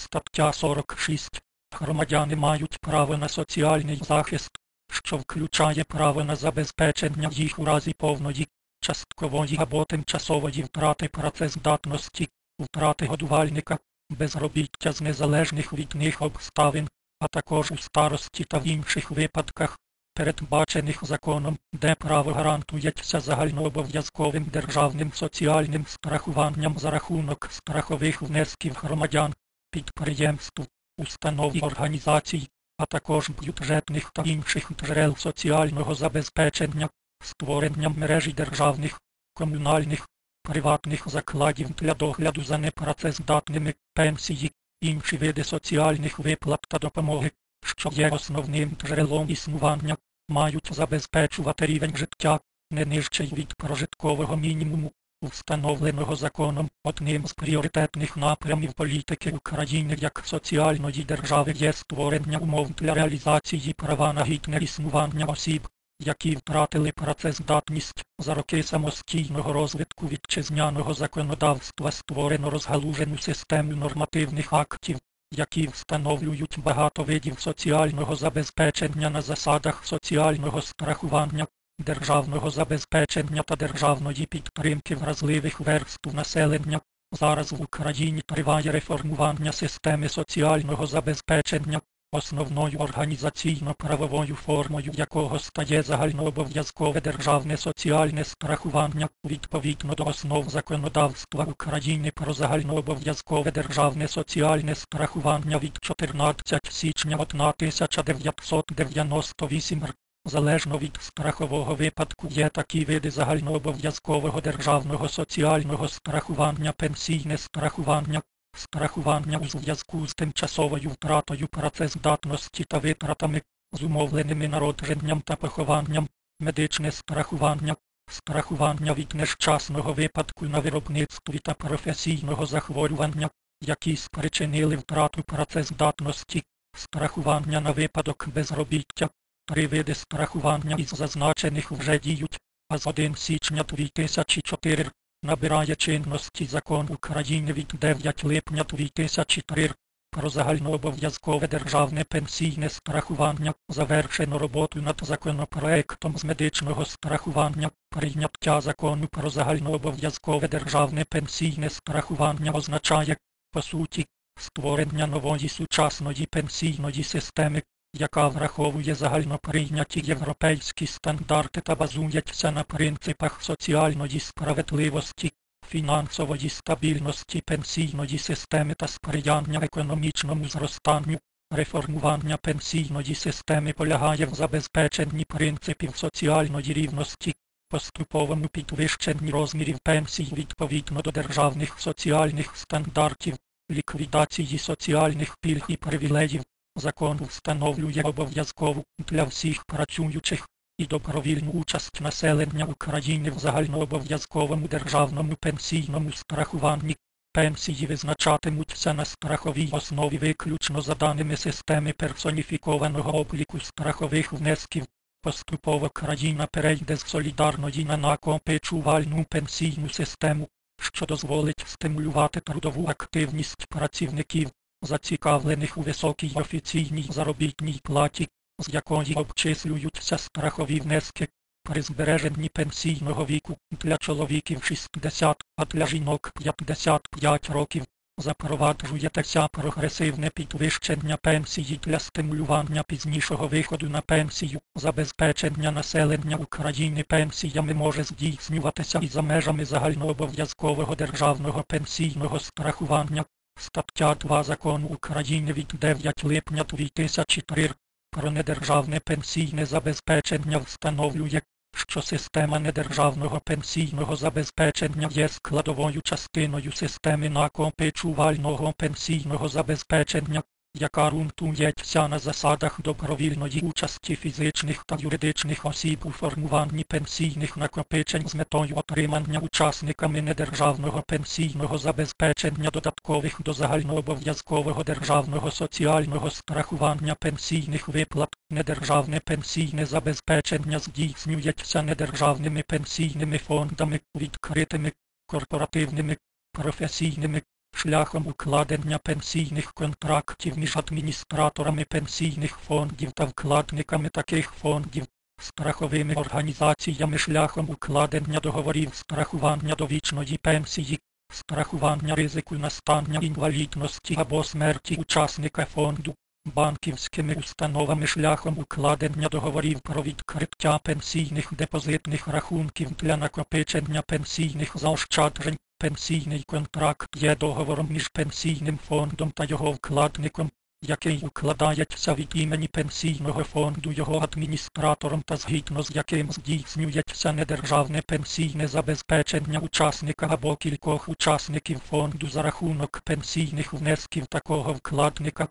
Стаття 46. Громадяни мають право на соціальний захист, що включає право на забезпечення їх у разі повної, часткової або тимчасової втрати працездатності, втрати годувальника, безробіття з незалежних від них обставин, а також у старості та в інших випадках, передбачених законом, де право гарантується загальнообов'язковим державним соціальним страхуванням за рахунок страхових внесків громадян, підприємств, установ організацій, а також бюджетних та інших джерел соціального забезпечення, створенням мережі державних, комунальних, приватних закладів для догляду за непрацездатними пенсії, інші види соціальних виплат та допомоги, що є основним джерелом існування, мають забезпечувати рівень життя не нижчий від прожиткового мінімуму, встановленого законом. Одним з пріоритетних напрямів політики України як соціальної держави є створення умов для реалізації права на гідне існування осіб, які втратили працездатність за роки самостійного розвитку вітчизняного законодавства створено розгалужену систему нормативних актів, які встановлюють багато видів соціального забезпечення на засадах соціального страхування, державного забезпечення та державної підтримки вразливих верств населення. Зараз в Україні триває реформування системи соціального забезпечення, основною організаційно-правовою формою якого стає загальнообов'язкове державне соціальне страхування відповідно до основ законодавства України про загальнообов'язкове державне соціальне страхування від 14 січня 1998 р. Залежно від страхового випадку є такі види загальнообов'язкового державного соціального страхування, пенсійне страхування, страхування у зв'язку з тимчасовою втратою працездатності та витратами, зумовленими народженням та похованням, медичне страхування, страхування від нещасного випадку на виробництві та професійного захворювання, які спричинили втрату працездатності, страхування на випадок безробіття. Три види страхування із зазначених вже діють, а з 1 січня 2004 набирає чинності закон України від 9 липня 2003 про загальнообов'язкове державне пенсійне страхування, завершено роботу над законопроектом з медичного страхування, прийняття закону про загальнообов'язкове державне пенсійне страхування означає, по суті, створення нової сучасної пенсійної системи, яка враховує загальноприйняті європейські стандарти та базується на принципах соціальної справедливості, фінансової стабільності пенсійної системи та сприяння економічному зростанню. Реформування пенсійної системи полягає в забезпеченні принципів соціальної рівності, поступовому підвищенні розмірів пенсій відповідно до державних соціальних стандартів, ліквідації соціальних пільг і привілеїв, Закон встановлює обов'язкову для всіх працюючих і добровільну участь населення України в загальнообов'язковому державному пенсійному страхуванні. Пенсії визначатимуться на страховій основі виключно за даними системи персоніфікованого обліку страхових внесків. Поступово країна перейде з солідарної на накопичувальну пенсійну систему, що дозволить стимулювати трудову активність працівників зацікавлених у високій офіційній заробітній платі, з якої обчислюються страхові внески при збереженні пенсійного віку для чоловіків 60, а для жінок 55 років. Запроваджуєтеся прогресивне підвищення пенсії для стимулювання пізнішого виходу на пенсію. Забезпечення населення України пенсіями може здійснюватися і за межами загальнообов'язкового державного пенсійного страхування. Стаття 2 Закону України від 9 липня 2003 про недержавне пенсійне забезпечення встановлює, що система недержавного пенсійного забезпечення є складовою частиною системи накопичувального пенсійного забезпечення, яка ґрунтується на засадах добровільної участі фізичних та юридичних осіб у формуванні пенсійних накопичень з метою отримання учасниками недержавного пенсійного забезпечення додаткових до загальнообов'язкового державного соціального страхування пенсійних виплат. Недержавне пенсійне забезпечення здійснюється недержавними пенсійними фондами, відкритими, корпоративними, професійними шляхом укладення пенсійних контрактів між адміністраторами пенсійних фондів та вкладниками таких фондів, страховими організаціями шляхом укладення договорів страхування довічної пенсії, страхування ризику настання інвалідності або смерті учасника фонду, банківськими установами шляхом укладення договорів про відкриття пенсійних депозитних рахунків для накопичення пенсійних заощаджень. Пенсійний контракт є договором між пенсійним фондом та його вкладником, який укладається від імені пенсійного фонду його адміністратором та згідно з яким здійснюється недержавне пенсійне забезпечення учасника або кількох учасників фонду за рахунок пенсійних внесків такого вкладника.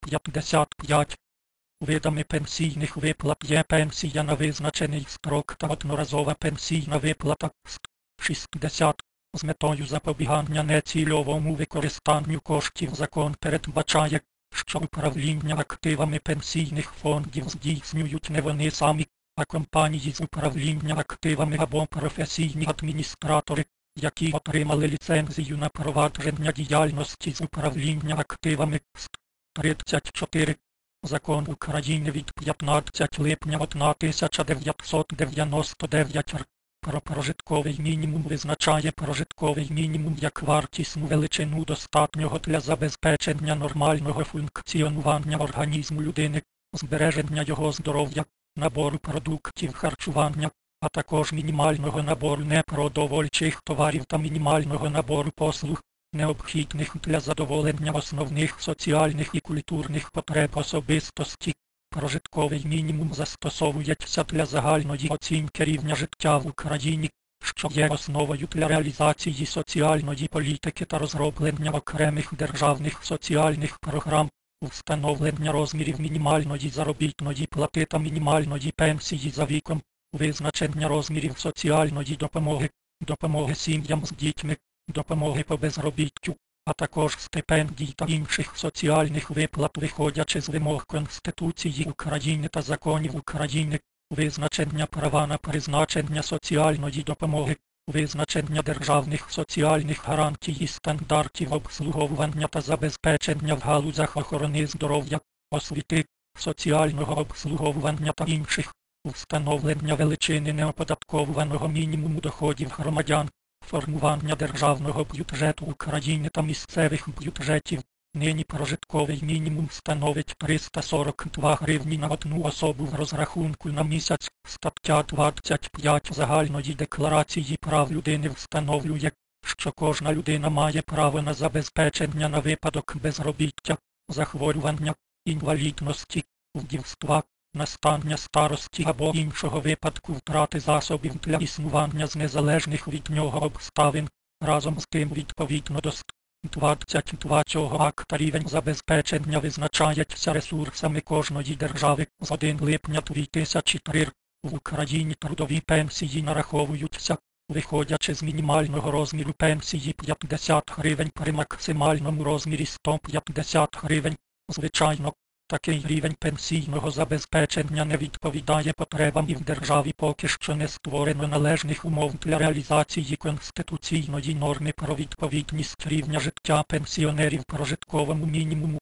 55. Видами пенсійних виплат є пенсія на визначений строк та одноразова пенсійна виплата 60. З метою запобігання нецільовому використанню коштів закон передбачає, що управління активами пенсійних фондів здійснюють не вони самі, а компанії з управління активами або професійні адміністратори, які отримали ліцензію на провадження діяльності з управління активами. 34. Закон України від 15 липня 1999. Про прожитковий мінімум визначає прожитковий мінімум як вартісну величину достатнього для забезпечення нормального функціонування організму людини, збереження його здоров'я, набору продуктів харчування, а також мінімального набору непродовольчих товарів та мінімального набору послуг, необхідних для задоволення основних соціальних і культурних потреб особистості. Прожитковий мінімум застосовується для загальної оцінки рівня життя в Україні, що є основою для реалізації соціальної політики та розроблення окремих державних соціальних програм, встановлення розмірів мінімальної заробітної плати та мінімальної пенсії за віком, визначення розмірів соціальної допомоги, допомоги сім'ям з дітьми, допомоги по безробіттю, а також стипендій та інших соціальних виплат, виходячи з вимог Конституції України та законів України, визначення права на призначення соціальної допомоги, визначення державних соціальних гарантій і стандартів обслуговування та забезпечення в галузях охорони здоров'я, освіти, соціального обслуговування та інших, встановлення величини неоподатковуваного мінімуму доходів громадян, формування державного бюджету України та місцевих бюджетів. Нині прожитковий мінімум становить 342 гривні на одну особу в розрахунку на місяць. Стаття 25 загальної декларації прав людини встановлює, що кожна людина має право на забезпечення на випадок безробіття, захворювання, інвалідності, вдівства, настання старості або іншого випадку втрати засобів для існування з незалежних від нього обставин, разом з тим відповідно до 22 цього акта рівень забезпечення визначається ресурсами кожної держави з 1 липня 2003 в Україні трудові пенсії нараховуються, виходячи з мінімального розміру пенсії 50 гривень при максимальному розмірі 150 гривень. Звичайно, Такий рівень пенсійного забезпечення не відповідає потребам і в державі поки що не створено належних умов для реалізації конституційної норми про відповідність рівня життя пенсіонерів прожитковому мінімуму.